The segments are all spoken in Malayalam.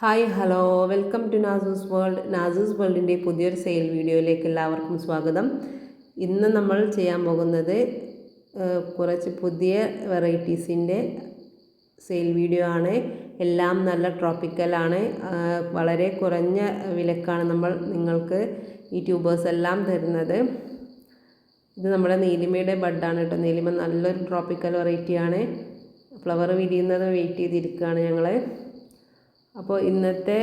Hi hello welcome to Nasu's world Nasu's വേൾഡിന്റെ പുതിയൊരു സെയിൽ വീഡിയോയിലേക്ക് എല്ലാവർക്കും സ്വാഗതം. ഇന്ന് നമ്മൾ ചെയ്യാൻ പോകുന്നത് കുറച്ച് പുതിയ വെറൈറ്റീസിന്റെ സെയിൽ വീഡിയോ ആണ്. എല്ലാം നല്ല ട്രോപ്പിക്കലാണ് വളരെ കുറഞ്ഞ വിലക്കാണ് നമ്മൾ നിങ്ങൾക്ക് ഈ ട്യൂബേഴ്സ് എല്ലാം തരുന്നത്. ഇത് നമ്മുടെ നീലിമയുടെ ബഡാണ് കേട്ടോ. നീലിമ നല്ലൊരു ട്രോപ്പിക്കൽ വെറൈറ്റിയാണ് ഫ്ലവർ വിരിയുന്നത് വെയിറ്റ് ചെയ്തിരിക്കുകയാണ് ഞങ്ങൾ അപ്പോൾ ഇന്നത്തെ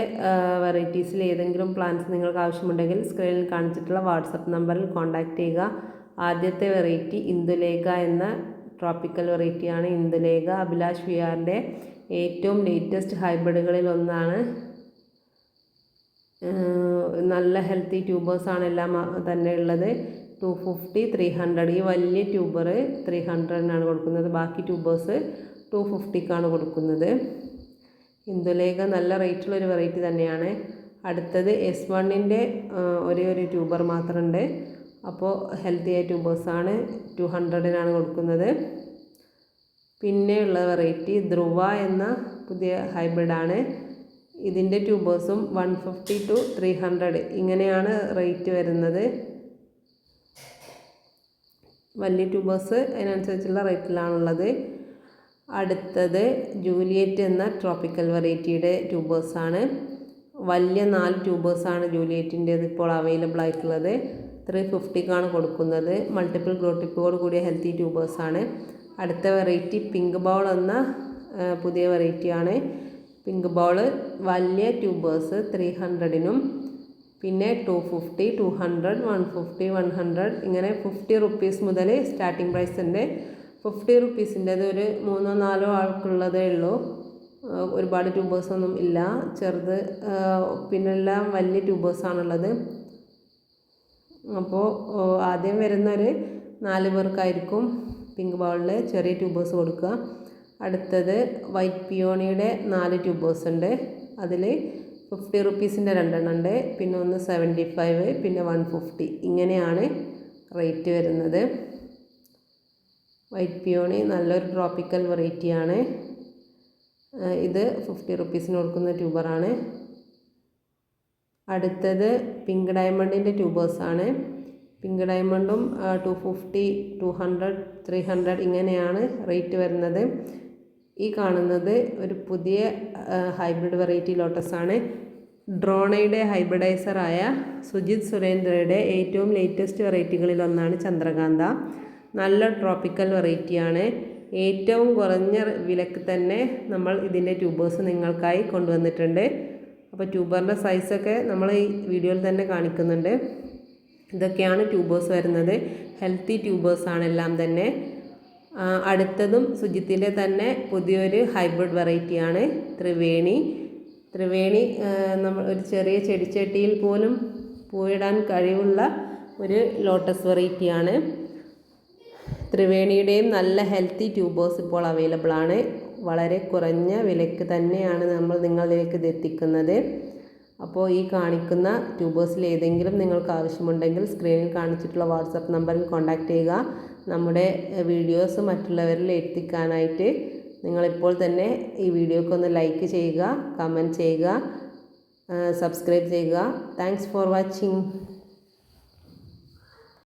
വെറൈറ്റീസിൽ ഏതെങ്കിലും പ്ലാന്റ്സ് നിങ്ങൾക്ക് ആവശ്യമുണ്ടെങ്കിൽ സ്ക്രീനിൽ കാണിച്ചിട്ടുള്ള വാട്സപ്പ് നമ്പറിൽ കോൺടാക്റ്റ് ചെയ്യുക. ആദ്യത്തെ വെറൈറ്റി ഇന്ദുലേഖ എന്ന ട്രോപ്പിക്കൽ വെറൈറ്റിയാണ് ഇന്ദുലേഖ. അഭിലാഷ് വിയാറിന്റെ ഏറ്റവും ലേറ്റസ്റ്റ് ഹൈബ്രിഡുകളിൽ ഒന്നാണ്. നല്ല ഹെൽത്തി ട്യൂബേഴ്സാണ് എല്ലാം തന്നെ ഉള്ളത്. ടു ഫിഫ്റ്റി ത്രീ ഹൺഡ്രഡ് ഈ വലിയ ട്യൂബർ ത്രീ ഹൺഡ്രഡിനാണ് കൊടുക്കുന്നത്. ബാക്കി ട്യൂബേഴ്സ് ടു ഫിഫ്റ്റിക്കാണ് കൊടുക്കുന്നത്. ഇന്ദുലേഖ നല്ല റേറ്റുള്ള ഒരു വെറൈറ്റി തന്നെയാണ്. അടുത്തത് എസ് വണ്ണിന്റെ ഒരേ ഒരു ട്യൂബർ മാത്രമുണ്ട് അപ്പോൾ ഹെൽത്തി ആയ ട്യൂബേഴ്സാണ്. ടു ഹൺഡ്രഡിനാണ് കൊടുക്കുന്നത്. പിന്നെയുള്ള വെറൈറ്റി ധ്രുവ എന്ന പുതിയ ഹൈബ്രിഡാണ്. ഇതിന്റെ ട്യൂബേഴ്സും one fifty two three hundred ഇങ്ങനെയാണ് റേറ്റ് വരുന്നത്. വലിയ ട്യൂബേഴ്സ് അതിനനുസരിച്ചുള്ള റേറ്റിലാണുള്ളത്. അടുത്തത് ജൂലിയറ്റ് എന്ന ട്രോപ്പിക്കൽ വെറൈറ്റിയുടെ ട്യൂബേഴ്സാണ്. വലിയ നാല് ട്യൂബേഴ്സാണ് ജൂലിയറ്റിന്റേത് ഇപ്പോൾ അവൈലബിൾ ആയിട്ടുള്ളത് ത്രീ ഫിഫ്റ്റിക്കാണ് കൊടുക്കുന്നത്. മൾട്ടിപ്പിൾ ഗ്രോട്ടിപ്പോട് കൂടിയ ഹെൽത്തി ട്യൂബേഴ്സാണ്. അടുത്ത വെറൈറ്റി പിങ്ക് ബൗൾ എന്ന പുതിയ വെറൈറ്റിയാണ്. പിങ്ക് ബോൾ വലിയ ട്യൂബേഴ്സ് ത്രീ ഹൺഡ്രഡിനും പിന്നെ two fifty two hundred one fifty one hundred ഇങ്ങനെ ഫിഫ്റ്റി റുപ്പീസ് മുതൽ സ്റ്റാർട്ടിംഗ് പ്രൈസ് ഉണ്ട് ഫിഫ്റ്റി റുപ്പീസിന്റെത് ഒരു മൂന്നോ നാലോ ആൾക്കുള്ളതേ ഉള്ളൂ. ഒരുപാട് ട്യൂബേഴ്സൊന്നും ഇല്ല. ചെറുത് പിന്നെല്ലാം വലിയ ട്യൂബേഴ്സാണുള്ളത് അപ്പോൾ ആദ്യം വരുന്നൊരു നാല് പേർക്കായിരിക്കും പിങ്ക് ബൗളിൽ ചെറിയ ട്യൂബേഴ്സ് കൊടുക്കുക. അടുത്തത് വൈറ്റ് പിയോണിയുടെ നാല് ട്യൂബേഴ്സ് ഉണ്ട്. അതിൽ ഫിഫ്റ്റി റുപ്പീസിന്റെ രണ്ടെണ്ണം ഉണ്ട്. പിന്നെ ഒന്ന് സെവന്റി ഫൈവ് പിന്നെ വൺ ഫിഫ്റ്റി. ഇങ്ങനെയാണ് റേറ്റ് വരുന്നത്. വൈറ്റ് പിയോണി നല്ലൊരു ട്രോപ്പിക്കൽ വെറൈറ്റിയാണ്. ഇത് ഫിഫ്റ്റി റുപ്പീസിന് കൊടുക്കുന്ന ട്യൂബറാണ്. അടുത്തത് പിങ്ക് ഡയമണ്ടിന്റെ ട്യൂബേഴ്സാണ്. Pink ഡയമണ്ടും two fifty two hundred three hundred ഇങ്ങനെയാണ് റേറ്റ് വരുന്നത്. ഈ കാണുന്നത് ഒരു പുതിയ ഹൈബ്രിഡ് വെറൈറ്റി ലോട്ടസാണ്. ഡ്രോണയുടെ ഹൈബ്രിഡൈസറായ സുജിത് സുരേന്ദ്രയുടെ ഏറ്റവും ലേറ്റസ്റ്റ് വെറൈറ്റികളിൽ ഒന്നാണ് ചന്ദ്രകാന്ത. നല്ല ട്രോപ്പിക്കൽ വെറൈറ്റിയാണ് ഏറ്റവും കുറഞ്ഞ വിലക്ക് തന്നെ നമ്മൾ ഇതിന്റെ ട്യൂബേഴ്സ് നിങ്ങൾക്കായി കൊണ്ടുവന്നിട്ടുണ്ട്. അപ്പോൾ ട്യൂബറിന്റെ സൈസൊക്കെ നമ്മൾ ഈ വീഡിയോയിൽ തന്നെ കാണിക്കുന്നുണ്ട്. ഇതൊക്കെയാണ് ട്യൂബേഴ്സ് വരുന്നത്. ഹെൽത്തി ട്യൂബേഴ്സാണ് എല്ലാം തന്നെ. അടുത്തതും സുജിത്തിന്റെ തന്നെ പുതിയൊരു ഹൈബ്രിഡ് വെറൈറ്റിയാണ് ത്രിവേണി. ത്രിവേണി നമ്മൾ ഒരു ചെറിയ ചെടിച്ചട്ടിയിൽ പോലും പൂയിടാൻ കഴിവുള്ള ഒരു ലോട്ടസ് വെറൈറ്റിയാണ് ത്രിവേണിയുടെയും നല്ല ഹെൽത്തി ട്യൂബേഴ്സ് ഇപ്പോൾ അവൈലബിൾ ആണ്. വളരെ കുറഞ്ഞ വിലയ്ക്ക് തന്നെയാണ് നമ്മൾ നിങ്ങളിലേക്ക് ഇത് എത്തിക്കുന്നത്. അപ്പോൾ ഈ കാണിക്കുന്ന ട്യൂബേഴ്സിൽ ഏതെങ്കിലും നിങ്ങൾക്ക് ആവശ്യമുണ്ടെങ്കിൽ സ്ക്രീനിൽ കാണിച്ചിട്ടുള്ള വാട്സപ്പ് നമ്പറിൽ കോൺടാക്റ്റ് ചെയ്യുക. നമ്മുടെ വീഡിയോസ് മറ്റുള്ളവരിൽ എത്തിക്കാനായിട്ട് നിങ്ങളിപ്പോൾ തന്നെ ഈ വീഡിയോക്ക് ഒന്ന് ലൈക്ക് ചെയ്യുക കമന്റ് ചെയ്യുക സബ്സ്ക്രൈബ് ചെയ്യുക. Thanks for watching